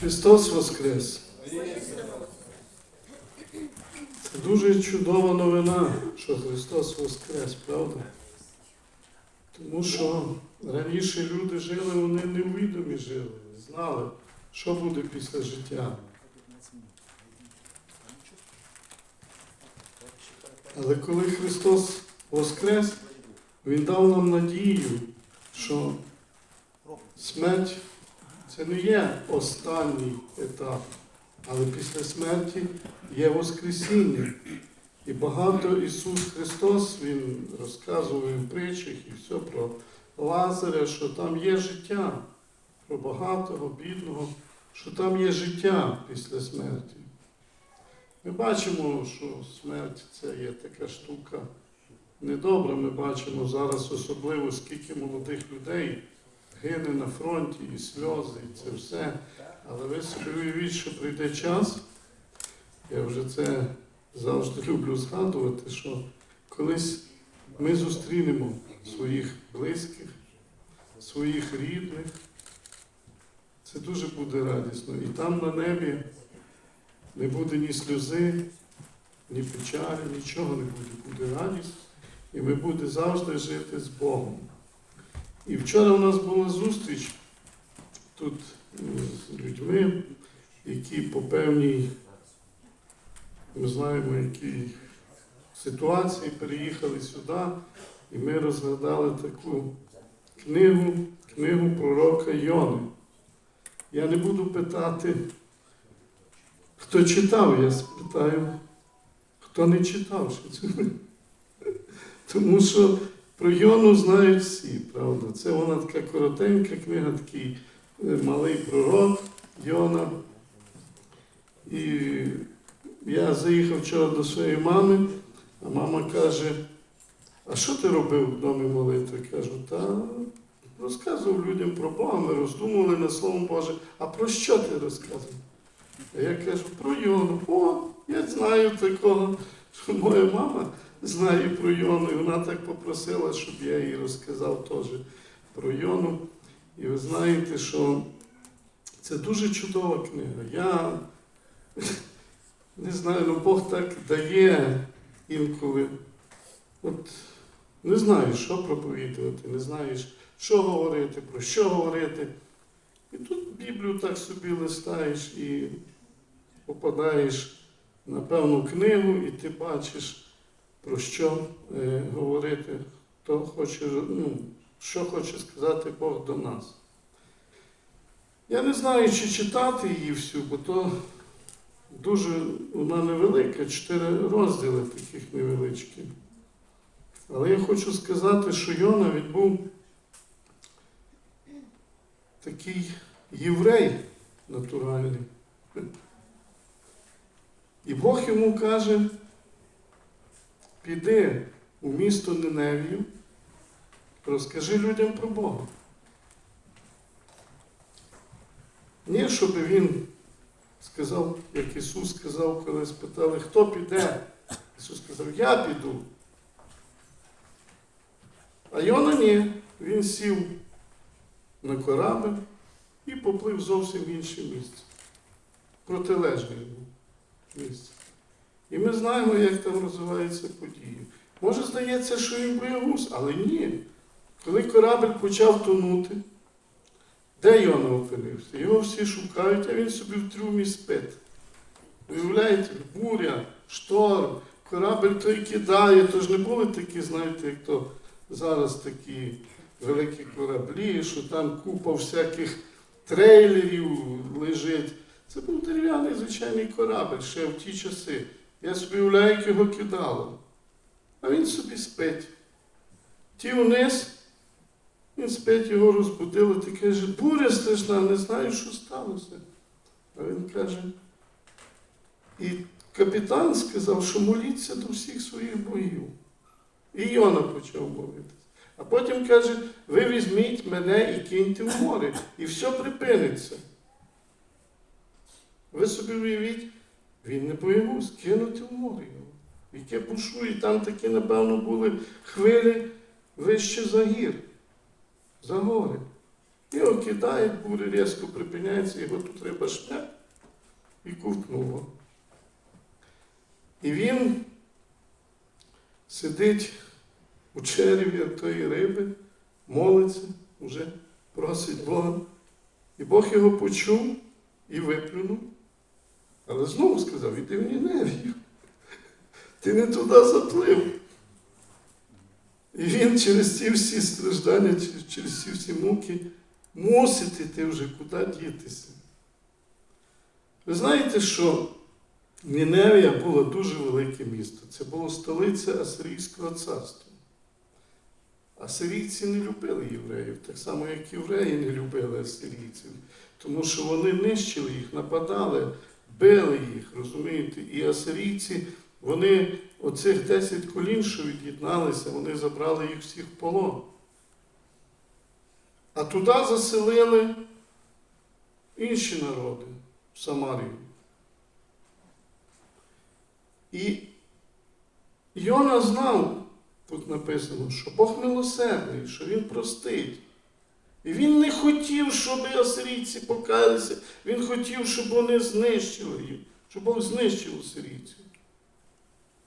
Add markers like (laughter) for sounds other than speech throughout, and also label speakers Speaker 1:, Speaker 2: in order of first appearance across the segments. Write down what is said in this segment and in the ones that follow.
Speaker 1: Христос Воскрес! Це дуже чудова новина, що Христос Воскрес, правда? Тому що раніше люди жили, вони невідомі жили, знали, що буде після життя. Але коли Христос Воскрес, Він дав нам надію, що смерть це не є останній етап, але після смерті є Воскресіння. І багато Ісус Христос, Він розказував в притчах і все про Лазаря, що там є життя, про багатого, бідного, що там є життя після смерті. Ми бачимо, що смерть це є така штука недобра. Ми бачимо зараз особливо, скільки молодих людей гине на фронті, і сльози, і це все. Але ви собі уявіть, що прийде час, я вже це завжди люблю згадувати, що колись ми зустрінемо своїх близьких, своїх рідних. Це дуже буде радісно. І там на небі не буде ні сльози, ні печалі, нічого не буде. Буде радість. І ми будемо завжди жити з Богом. І вчора у нас була зустріч тут е, з людьми, які по певній, ми знаємо, якій ситуації переїхали сюди, і ми розглядали таку книгу, книгу пророка Йони. Я не буду питати, хто читав, я спитаю, хто не читав ще цю. Тому що про Йону знають всі, правда. Це вона така коротенька книга, такий е, малий пророк Йона. І я заїхав вчора до своєї мами, а мама каже, а що ти робив в домі молитви? Кажу, та розказував людям про Бога, ми роздумували над Словом Боже. А про що ти розказував? А я кажу, про Йону. О, я знаю такого, що моя мама знає про Йону, і вона так попросила, щоб я їй розказав теж про Йону. І ви знаєте, що це дуже чудова книга. Я не знаю, ну Бог так дає інколи. От не знаєш, що проповідувати, не знаєш, що говорити, про що говорити. І тут Біблію так собі листаєш і попадаєш на певну книгу, і ти бачиш, про що е, говорити, хто хоче, ну, що хоче сказати Бог до нас. Я не знаю, чи читати її всю, бо то дуже вона невелика, чотири розділи таких невеличкі. Але я хочу сказати, що Йона він був такий єврей натуральний. І Бог йому каже, піди у місто Ниневію, розкажи людям про Бога. Ні, щоб він сказав, як Ісус сказав, коли спитали, хто піде? Ісус сказав, я піду. А Йона ні, він сів на корабль і поплив зовсім в інше місце. Протилежне йому місце. І ми знаємо, як там розвиваються події. Може, здається, що він боягуз, але ні. Коли корабль почав тонути, де Йона опинився? Його всі шукають, а він собі в трюмі спить. Уявляєте, буря, шторм, корабль той кидає, то ж не були такі, знаєте, як то зараз такі великі кораблі, що там купа всяких трейлерів лежить. Це був дерев'яний звичайний корабль ще в ті часи. Я собі уявляю, як його кидало. А він собі спить. Ті вниз, він спить, його розбудили, ти каже, буря страшна, не знаю, що сталося. А він каже, і капітан сказав, що моліться до всіх своїх богів. І Йона почав молитися. А потім каже, ви візьміть мене і киньте в море, і все припиниться. Ви собі уявіть, він не боягуз, кинути в море його. Яке бушує, там такі, напевно, були хвилі вище за гір, за гори. Його кидають, буря різко припиняється, його тут риба шпе і ковтнуло. І він сидить у череві тої риби, молиться, вже просить Бога. І Бог його почув і виплюнув. Але знову сказав, іди в Ніневію. Ти не туди заплив. І він через ці всі страждання, через- ці всі муки мусить іти вже куди дітися. Ви знаєте, що Ніневія було дуже велике місто. Це було столиця Асирійського царства. Асирійці не любили євреїв, так само, як євреї не любили асирійців, тому що вони нищили їх, нападали, били їх, розумієте? І асирійці, вони, оцих 10 колін, що від'єдналися, вони забрали їх всіх в полон. А туди заселили інші народи в Самарію. І Йона знав, тут написано, що Бог милосердний, що Він простить. Він не хотів, щоб асирійці покаялися, він хотів, щоб вони знищили їх, щоб Бог знищив асирійців.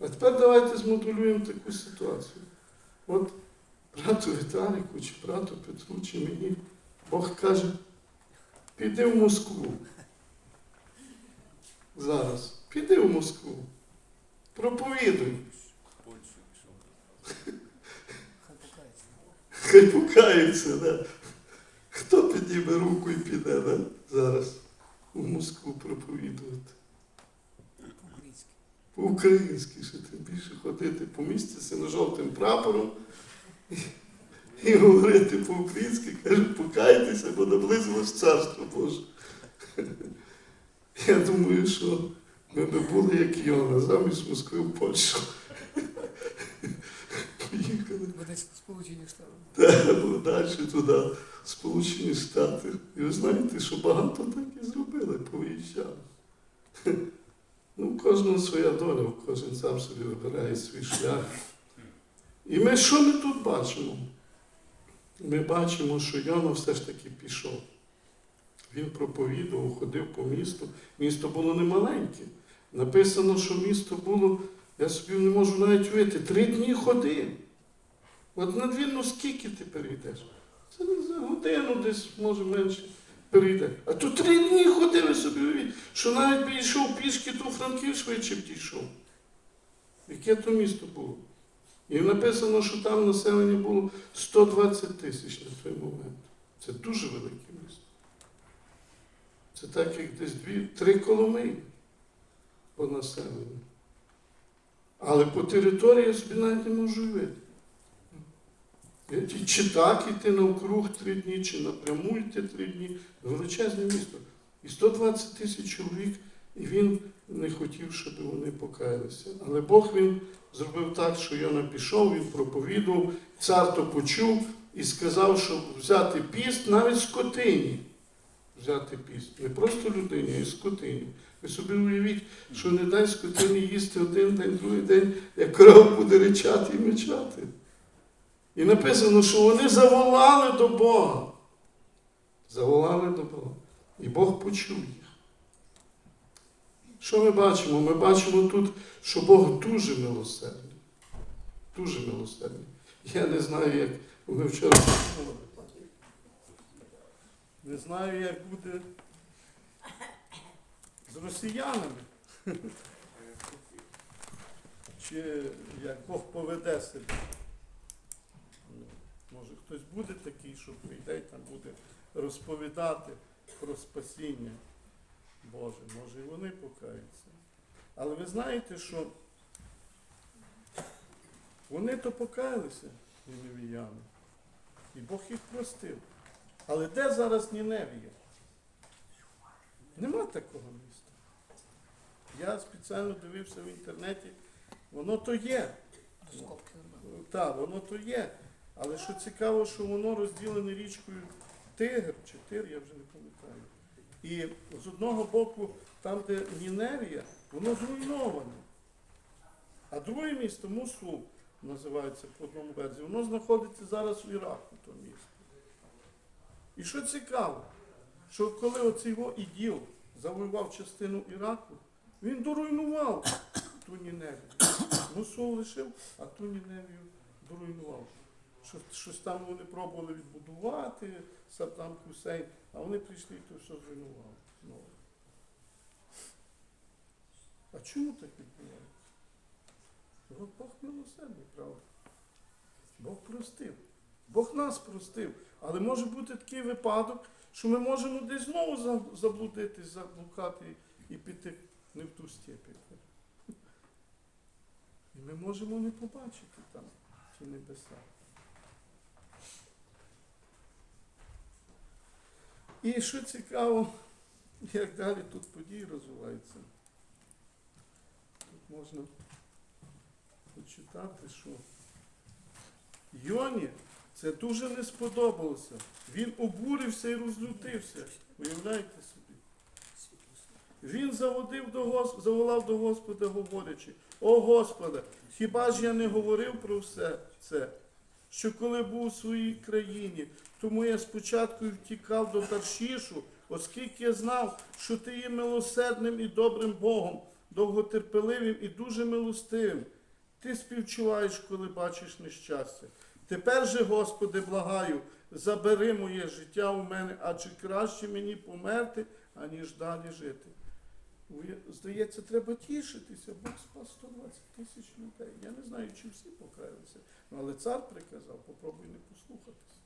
Speaker 1: А тепер давайте змоделюємо таку ситуацію. От брату Віталіку, чи брату Петру, чи мені Бог каже, піди в Москву. Зараз. Піди в Москву. Проповідуй. Хай покаються, да. Підніме руку і піде, да? Зараз у Москву проповідувати. По-українськи ще тим більше ходити по місті з жовтим прапором і, і говорити по-українськи, каже, покайтеся, бо наблизилось царство Боже. Я думаю, що ми би були як Йона, замість Москви в Польщу. Поїхали.
Speaker 2: Буде Сполучені Штати. (laughs)
Speaker 1: Та, далі туди, Сполучені Штати. І ви знаєте, що багато так і зробили, повиїжджали. (laughs) Ну, у кожного своя доля, кожен сам собі вибирає свій шлях. І ми що ми тут бачимо? Ми бачимо, що Йона все ж таки пішов. Він проповідував, ходив по місту. Місто було немаленьке. Написано, що місто було, я собі не можу навіть уявити, три дні ходив. От на надвірно скільки ти перейдеш? Це за годину десь, може менше, перейде. А то три дні ходили собі що навіть би йшов пішки, то Франків швидше б дійшов. Яке то місто було? І написано, що там населення було 120 тисяч на той момент. Це дуже велике місто. Це так, як десь дві, три колони по населенню. Але по території я собі навіть не можу уявити. Чи- Чи так іти навкруг три дні, чи напряму йти три дні. Величезне місто. І 120 тисяч чоловік, і він не хотів, щоб вони покаялися. Але Бог він зробив так, що Йона пішов, він проповідував, цар то почув і сказав, що взяти піст навіть скотині. Взяти піст. Не просто людині, а й скотині. Ви собі уявіть, що не дай скотині їсти один день, другий день, як корова буде ричати і мечати. І написано, що вони заволали до Бога. Заволали до Бога. І Бог почув їх. Що ми бачимо? Ми бачимо тут, що Бог дуже милосердний. Дуже милосердний. Я не знаю, як ми вчора. Не знаю, як буде з росіянами. Чи як Бог поведе себе. Може хтось буде такий, що прийде і там буде розповідати про спасіння Боже. Може і вони покаються. Але ви знаєте, що вони то покаялися, ніневіяни, і Бог їх простив. Але де зараз Ніневія? Нема такого міста. Я спеціально дивився в інтернеті, воно то є. Так, воно то є. Але що цікаво, що воно розділене річкою Тигр чи Тир, я вже не пам'ятаю. І з одного боку, там, де Ніневія, воно зруйноване. А друге місто Мусул називається по одному березі, воно знаходиться зараз в Іраку, то місто. І що цікаво, що коли оцей його іділ завоював частину Іраку, він доруйнував ту Ніневію. Мусул лишив, а ту Ніневію доруйнував. Що, щось там вони пробували відбудувати, Саддам Хусейн, а вони прийшли і то все зруйнували знову. А чому так відбувається? От Бог милосердний, правда? Бог простив. Бог нас простив. Але може бути такий випадок, що ми можемо десь знову заблудитись, заблукати і піти не в ту степень. І ми можемо не побачити там ті небеса. І що цікаво, як далі тут події розвиваються. Тут можна почитати, що Йоні це дуже не сподобалося. Він обурився і розлютився. Уявляєте собі? Він заводив до Гос... заволав до Господа, говорячи, о Господи, хіба ж я не говорив про все це, що коли був у своїй країні, тому я спочатку втікав до Таршішу, оскільки я знав, що ти є милосердним і добрим Богом, довготерпеливим і дуже милостивим. Ти співчуваєш, коли бачиш нещастя. Тепер же, Господи, благаю, забери моє життя у мене, адже краще мені померти, аніж далі жити. Здається, треба тішитися, Бог спас 120 тисяч людей. Я не знаю, чи всі покаялися. Ну, але цар приказав, попробуй не послухатися.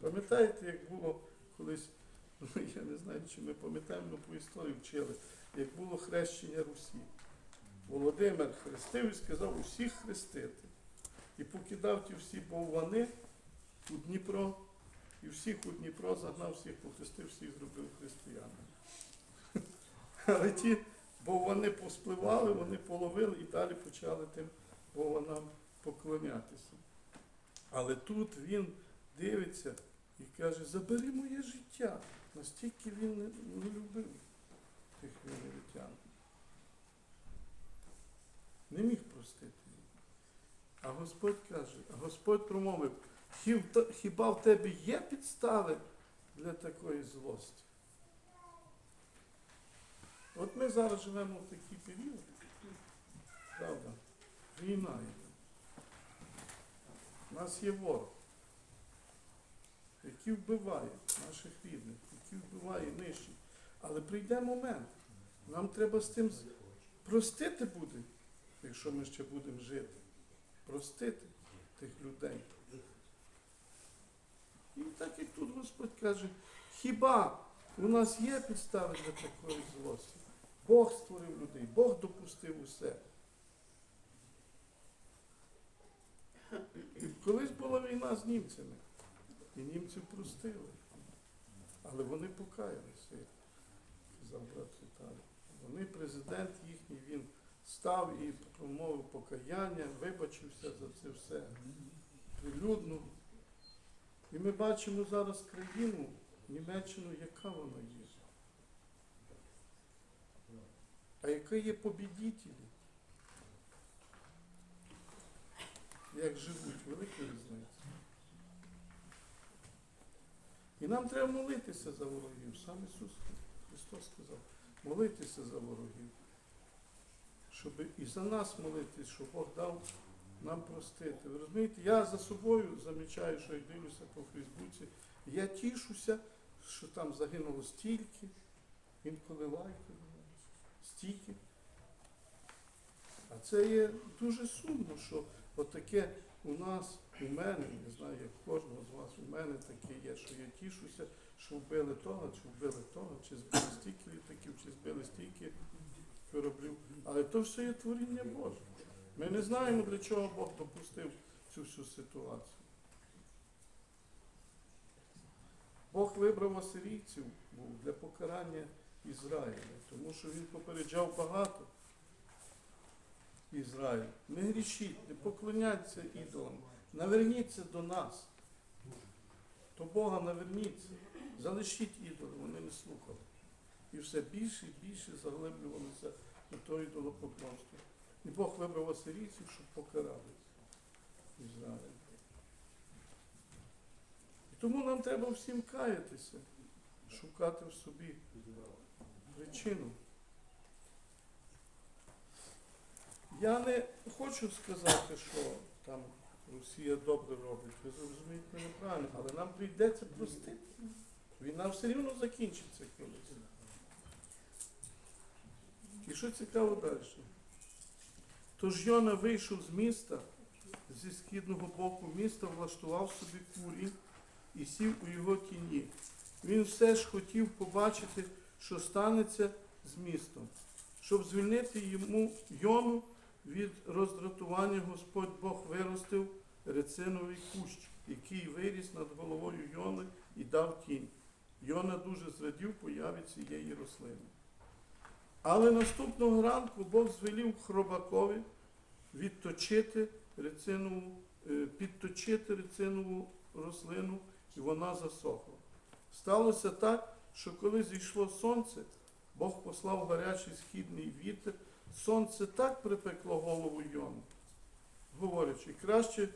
Speaker 1: Пам'ятаєте, як було колись, (laughs) ну, я не знаю, чи ми пам'ятаємо, але по історії вчили, як було хрещення Русі. Володимир хрестив і сказав усіх хрестити. І покидав ті всі боввани у Дніпро, і всіх у Дніпро загнав, всіх похрестив, всіх зробив християнами. Але ті боввани поспливали, вони половили і далі почали тим бовванам поклонятися. Але тут він дивиться і каже, забери моє життя. Настільки він не, любив тих віневитян. Не міг простити. А Господь каже, а Господь промовив, хіба в тебе є підстави для такої злості? От ми зараз живемо в такий період, правда, війна йде. У нас є ворог, який вбиває наших рідних, який вбиває нижче. Але прийде момент, нам треба з тим простити буде, якщо ми ще будемо жити. Простити тих людей. І так як тут Господь каже, хіба у нас є підстави для такої злості? Бог створив людей, Бог допустив усе. Колись була війна з німцями, і німців простили. Але вони покаялися, казав брат Віталій. Вони, президент їхній, він став і промовив покаяння, вибачився за це все прилюдно. І ми бачимо зараз країну, Німеччину, яка вона є. А яка є побідітелі? Як живуть, велика різниця. І нам треба молитися за ворогів. Сам Ісус Христос сказав, молитися за ворогів. Щоб і за нас молитись, щоб Бог дав нам простити. Ви розумієте, я за собою замічаю, що я дивлюся по Фейсбуці, я тішуся, що там загинуло стільки, інколи лайкаю, стільки. А це є дуже сумно, що отаке у нас, у мене, не знаю, як кожного з вас, у мене таке є, що я тішуся, що вбили того, чи вбили того, чи збили стільки літаків, чи збили стільки кораблів. Але то все є творіння Боже. Ми не знаємо, для чого Бог допустив цю всю ситуацію. Бог вибрав асирійців для покарання Ізраїля, тому що він попереджав багато Ізраїль. Не грішіть, не поклоняйтеся ідолам, наверніться до нас. До Бога наверніться, залишіть ідоли, вони не слухали. І все більше і більше заглиблювалися до того ідолопоклонства. І Бог вибрав асирійців, щоб покарали Ізраїль. Тому нам треба всім каятися, шукати в собі причину. Я не хочу сказати, що там Росія добре робить, ви зрозумієте мене правильно, але нам прийдеться простити. Війна все рівно закінчиться колись. І що цікаво далі? Тож Йона вийшов з міста, зі східного боку міста, влаштував собі курі і сів у його тіні. Він все ж хотів побачити, що станеться з містом. Щоб звільнити йому Йону від роздратування, Господь Бог виростив рециновий кущ, який виріс над головою Йони і дав тінь. Йона дуже зрадів появі цієї рослини. Але наступного ранку Бог звелів хробакові відточити рецинову, е, підточити рецинову рослину, і вона засохла. Сталося так, що коли зійшло сонце, Бог послав гарячий східний вітер, сонце так припекло голову Йону, говорячи, краще,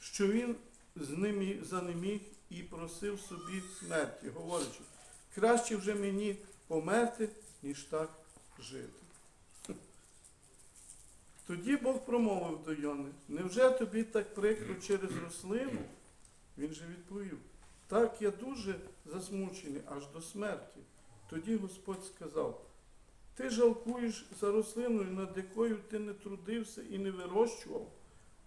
Speaker 1: що він з ними занеміг і просив собі смерті, говорячи, краще вже мені померти, ніж так жити. Тоді Бог промовив до Йони, невже тобі так прикро через рослину? Він же відповів, так я дуже засмучений аж до смерті. Тоді Господь сказав, ти жалкуєш за рослиною, над якою ти не трудився і не вирощував.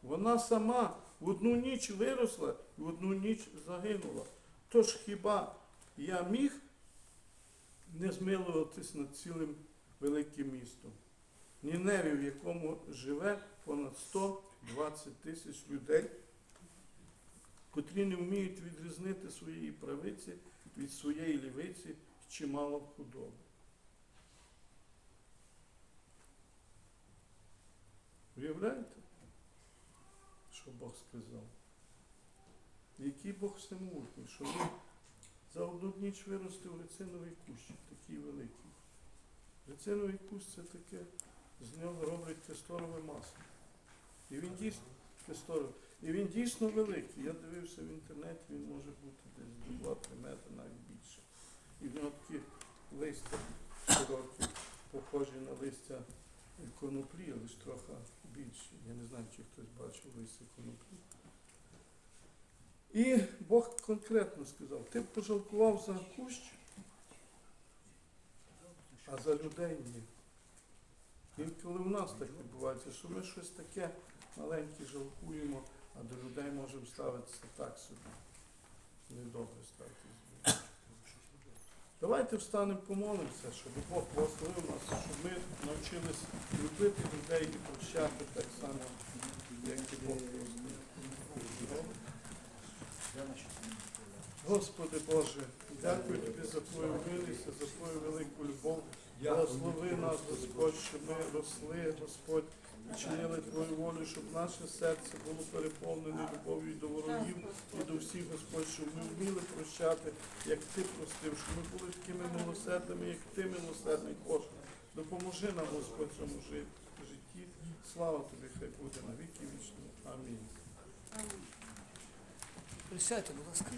Speaker 1: Вона сама в одну ніч виросла і в одну ніч загинула. Тож хіба я міг не змилуватись над цілим великим містом? Ніневі, в якому живе понад 120 тисяч людей, котрі не вміють відрізнити своєї правиці від своєї лівиці і чимало худоби. Уявляєте, що Бог сказав? Який Бог всемогутній, що він за одну ніч виростив рециновий кущик, такий великий. Рециновий кущ це таке, з нього роблять касторове масло. І він дійсно касторове. І він дійсно великий. Я дивився в інтернеті, він може бути десь до 2-3 метри, навіть більше. І в нього такі листя широкі, похожі на листя коноплі, але ж трохи більші. Я не знаю, чи хтось бачив листя коноплі. І Бог конкретно сказав, ти пожалкував за кущ, а за людей ні. Інколи в нас так відбувається, що ми щось таке маленьке жалкуємо, а до людей можемо ставитися так собі. Недобре ставитися. Давайте встанемо, помолимося, щоб Бог благословив нас, щоб ми навчились любити людей і прощати так само, як і Бог простив. Господи Боже, дякую Тобі за Твою милість, за Твою велику любов. Благослови нас, Господь, щоб ми росли, Господь, і чинили Твою волю, щоб наше серце було переповнене любов'ю до ворогів, і до всіх, Господь, щоб ми вміли прощати, як Ти простив, щоб ми були такими милосердними, як Ти милосердний Боже. Допоможи нам, Господь, цьому житті. Слава Тобі, хай буде на віки вічні. Амінь.
Speaker 2: Присядьте, будь ласка.